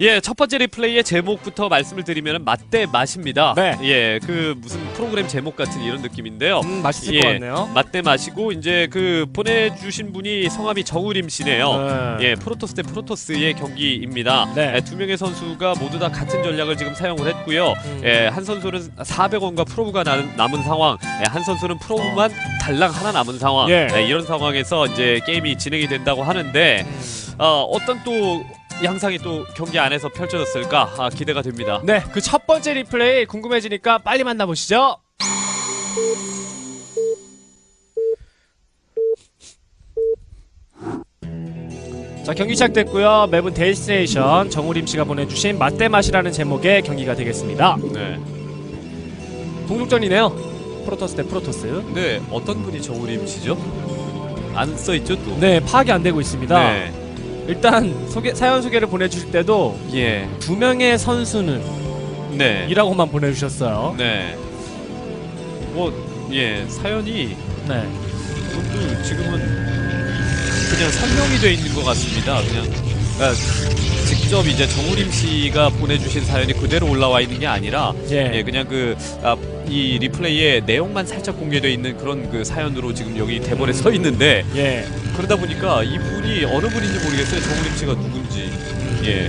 예, 첫 번째 리플레이의 제목부터 말씀을 드리면 맛대 맛입니다. 네. 예, 그 무슨 프로그램 제목 같은 이런 느낌인데요. 음, 맛있을 예, 것 같네요. 맛대 맛이고 이제 그 보내주신 분이 성함이 정우림 씨네요. 네. 예, 프로토스 대 프로토스의 경기입니다. 네. 예, 두 명의 선수가 모두 다 같은 전략을 지금 사용을 했고요. 음. 예, 한 선수는 400원과 프로브가 나, 남은 상황, 예, 한 선수는 프로브만 달랑 하나 남은 상황. 예. 예, 이런 상황에서 이제 게임이 진행이 된다고 하는데 어, 어떤 또 양상이 또 경기 안에서 펼쳐졌을까 아, 기대가 됩니다. 네, 그 첫 번째 리플레이 궁금해지니까 빨리 만나보시죠. 자, 경기 시작됐고요. 맵은 데이스테이션 정우림 씨가 보내주신 맛대맛이라는 제목의 경기가 되겠습니다. 네. 동족전이네요. 프로토스 대 프로토스. 근데 어떤 분이 정우림 씨죠? 안 써 있죠 또. 네, 파악이 안 되고 있습니다. 네. 일단 소개, 사연 소개를 보내주실 때도 예. 두 명의 선수는 네. 이라고만 보내주셨어요. 네. 뭐 예, 사연이 네. 그것도 지금은 그냥 설명이 돼 있는 것 같습니다. 그냥 그러니까 직접 이제 정우림 씨가 보내주신 사연이 그대로 올라와 있는 게 아니라 예. 예, 그냥 그, 아, 이 리플레이의 내용만 살짝 공개되어 있는 그런 그 사연으로 지금 여기 대본에 써 있는데, 예. 그러다 보니까 이분이 어느 분인지 모르겠어요. 정우림 씨가 누군지. 예.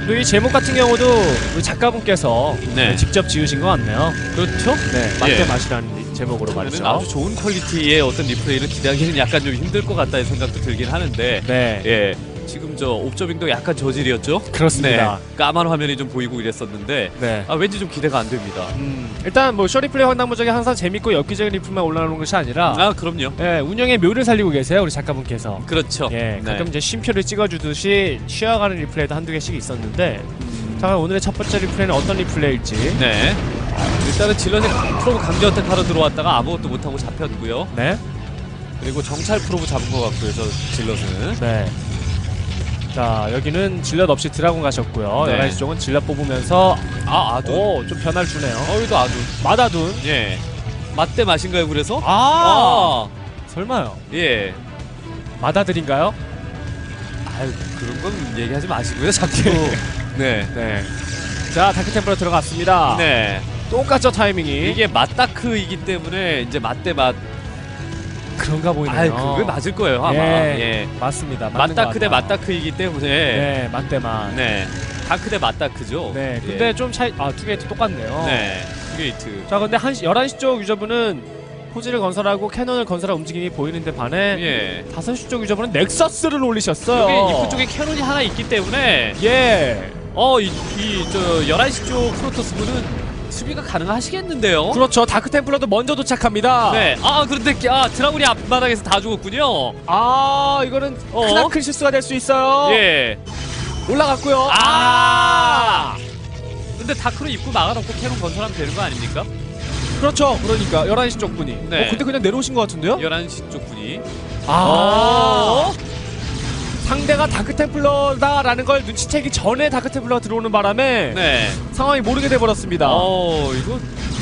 그리고 이 제목 같은 경우도 작가분께서 네. 직접 지으신 것 같네요. 그렇죠? 네, 예. 맛대 맛이라는 제목으로 말이죠. 아주 좋은 퀄리티의 어떤 리플레이를 기대하기는 약간 좀 힘들 것 같다는 생각도 들긴 하는데, 네, 예. 지금 저 옵저빙도 약간 저질이었죠? 그렇습니다. 네. 까만 화면이 좀 보이고 이랬었는데, 네. 아, 왠지 좀 기대가 안 됩니다. 음, 일단 뭐 쇼리 플레이 황당무적이 항상 재밌고 엽기적인 리플만 올라오는 것이 아니라 아, 그럼요. 예, 운영의 묘를 살리고 계세요 우리 작가분께서. 그렇죠. 예, 네. 가끔 이제 쉼표를 찍어주듯이 쉬어가는 리플레이도 한두 개씩 있었는데 음. 자 오늘의 첫 번째 리플레이는 어떤 리플레이일지 네. 일단은 질럿이 프로브 강제 어택 하러 들어왔다가 아무것도 못하고 잡혔고요. 네, 그리고 정찰 프로브 잡은 것 같고요. 저 질럿은. 네. 자 여기는 질럿 없이 드라곤 가셨고요. 네. 11시 쪽은 질럿 뽑으면서 아 아둔. 오 좀 변화를 주네요. 어이도 아둔. 마다둔. 예. 맛대 맛인가요? 그래서? 아, 설마요. 예. 마다들인가요? 아유 그런 건 얘기하지 마시고요. 자꾸. 네. 네. 자 다크 템플러 들어갔습니다. 네. 똑같죠 타이밍이. 이게 맛다크이기 때문에 이제 맛대 맛. 그런가 보이네요. 아유 그게 맞을 거예요 아마. 예, 예. 맞습니다. 맞는 맛다크 대 같아요. 맛다크이기 때문에. 네, 맞대만. 네. 다크 대 맛다크죠. 네, 예. 근데 좀 차이, 아, 두 개도 똑같네요. 네. 게이트. 자, 근데 1시, 11시 쪽 유저분은 포지를 건설하고 캐논을 건설할 움직임이 보이는데 반해 예. 5시 쪽 유저분은 넥서스를 올리셨어요. 여기 입구 쪽에 캐논이 하나 있기 때문에 예. 어, 이, 이, 저, 11시 쪽 프로토스 분은 수비가 가능하시겠는데요? 그렇죠. 다크 템플러도 먼저 도착합니다. 네. 아, 그런데, 아, 드라군이 앞바닥에서 다 죽었군요. 아, 이거는 어? 크나큰 실수가 될 수 있어요. 예. 올라갔고요. 아! 근데 다크로 입구 막아놓고 캐논 건설하면 되는 거 아닙니까? 그렇죠. 그러니까 11시 쪽 분이. 네. 어, 근데 그냥 내려오신 것 같은데요? 11시 쪽 분이. 아. 어? 상대가 다크 템플러다라는 걸 눈치채기 전에 다크 템플러가 들어오는 바람에 네. 상황이 모르게 돼 버렸습니다. 어, 이거,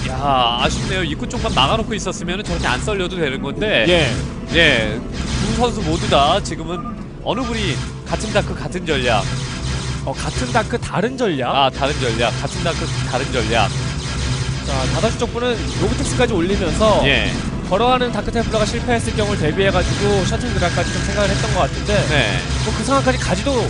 야, 아쉽네요. 입구 쪽만 막아놓고 있었으면 저렇게 안 썰려도 되는 건데. 예. 예, 두 선수 모두 다 지금은 어느 분이 같은 다크 같은 전략, 어, 같은 다크 다른 전략. 아 다른 전략, 같은 다크 다른 전략. 자, 다다시 쪽분은 로보틱스까지 올리면서 예, 걸어가는 다크 템플러가 실패했을 경우를 대비해가지고 셔틀 드랍까지 좀 생각을 했던 것 같은데 네, 뭐 그 상황까지 가지도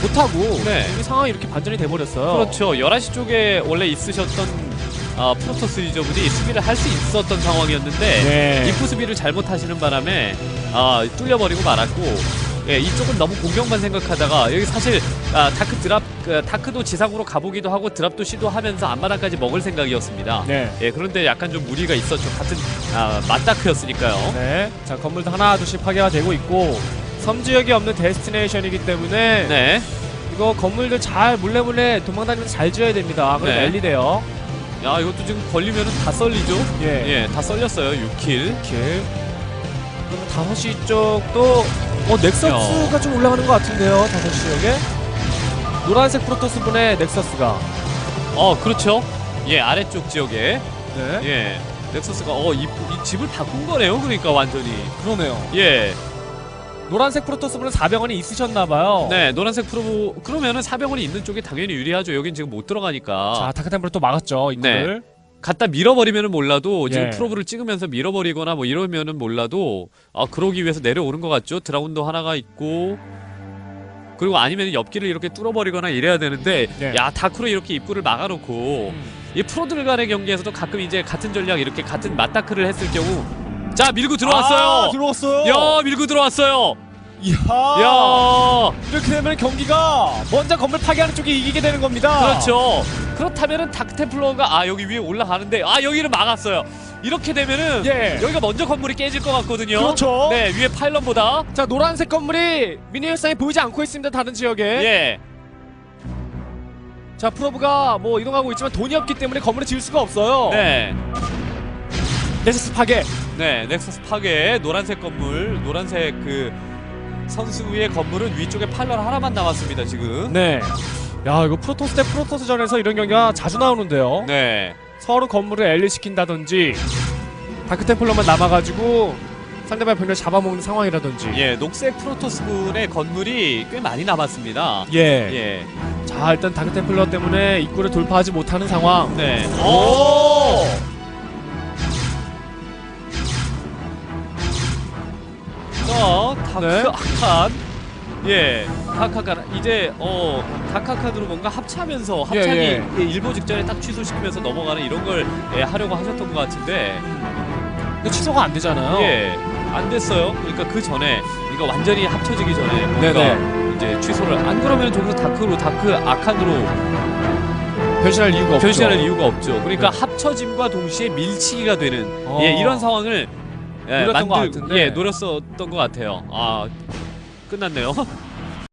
못하고 네. 이 상황이 이렇게 반전이 돼버렸어요. 그렇죠. 11시 쪽에 원래 있으셨던 아, 프로토스 유저분이 수비를 할 수 있었던 상황이었는데 네. 입구 수비를 잘못하시는 바람에 아, 뚫려버리고 말았고. 예, 이쪽은 너무 공격만 생각하다가 여기 사실 아, 다크 드랍 그, 다크도 지상으로 가보기도 하고 드랍도 시도하면서 앞마당까지 먹을 생각이었습니다. 네. 예, 그런데 약간 좀 무리가 있었죠. 같은 아, 맞다크였으니까요. 네. 자, 건물도 하나 둘씩 파괴가 되고 있고 섬 지역이 없는 데스티네이션이기 때문에 네. 이거 건물들 잘 몰래 몰래 도망다니면서 잘 지어야 됩니다. 그럼 네. 난리 돼요. 야, 이것도 지금 걸리면 은 다 썰리죠? 예. 예, 다 썰렸어요. 6킬. 킬. 그러면 5시 쪽도 어 넥서스가 좀 올라가는 것 같은데요. 5시 지역에 노란색 프로토스 분의 넥서스가 어, 그렇죠. 예, 아래쪽 지역에. 네. 예. 넥서스가 어, 이, 이 집을 바꾼 거네요. 그러니까 완전히. 그러네요. 예. 노란색 프로토스 분은 4병원이 있으셨나봐요. 네, 노란색 프로 그러면은 사병원이 있는 쪽이 당연히 유리하죠. 여긴 지금 못 들어가니까. 자 다크템플러 또 막았죠 입구를. 갖다 밀어버리면은 몰라도 지금 예. 프로브를 찍으면서 밀어버리거나 뭐 이러면은 몰라도 아 그러기 위해서 내려오는 것 같죠. 드라운도 하나가 있고 그리고 아니면 옆길을 이렇게 뚫어버리거나 이래야 되는데 네. 야 다크로 이렇게 입구를 막아놓고 음. 이 프로들 간의 경기에서도 가끔 이제 같은 전략 이렇게 같은 맞다크를 했을 경우 자 밀고 들어왔어요. 아, 들어왔어요. 야 밀고 들어왔어요. 이야. 야 이렇게 되면 경기가 먼저 건물 파괴하는 쪽이 이기게 되는 겁니다. 그렇죠. 그렇다면은 다크템플러가 아 여기 위에 올라가는데 아 여기를 막았어요. 이렇게 되면은 예. 여기가 먼저 건물이 깨질 것 같거든요. 그렇죠. 네 위에 파일럿보다 자 노란색 건물이 미니 일상이 보이지 않고 있습니다 다른 지역에. 예. 자 프로브가 뭐 이동하고 있지만 돈이 없기 때문에 건물을 지을 수가 없어요. 네. 네스스 파괴. 네. 넥서스 파괴 노란색 건물 노란색 그 선수의 건물은 위쪽에 파일럿 하나만 남았습니다 지금. 네. 야 이거 프로토스 대 프로토스전에서 이런 경기가 자주 나오는데요. 네. 서로 건물을 엘리 시킨다든지 다크템플러만 남아가지고 상대방 병력 잡아먹는 상황이라든지. 예. 녹색 프로토스군의 건물이 꽤 많이 남았습니다. 예. 예. 자 일단 다크템플러 때문에 입구를 돌파하지 못하는 상황. 네. 오! 자, 네. 아칸. 예, 다카칸 이제 어 다카칸으로 뭔가 합체하면서 예, 합창이 예. 예, 일보 직전에 딱 취소시키면서 넘어가는 이런 걸 예, 하려고 하셨던 것 같은데 근데 취소가 안 되잖아요. 예, 안 됐어요. 그러니까 그 전에 이거 완전히 합쳐지기 전에 뭔가 네네. 이제 취소를 안 그러면 저기서 다크로 다크 아칸으로 변신할 이유가 없죠. 변신할 이유가 없죠. 그러니까 네. 합쳐짐과 동시에 밀치기가 되는 어. 예, 이런 상황을 예, 노렸던 것 만들- 같은데. 예, 노렸었던 것 같아요. 아, 끝났네요.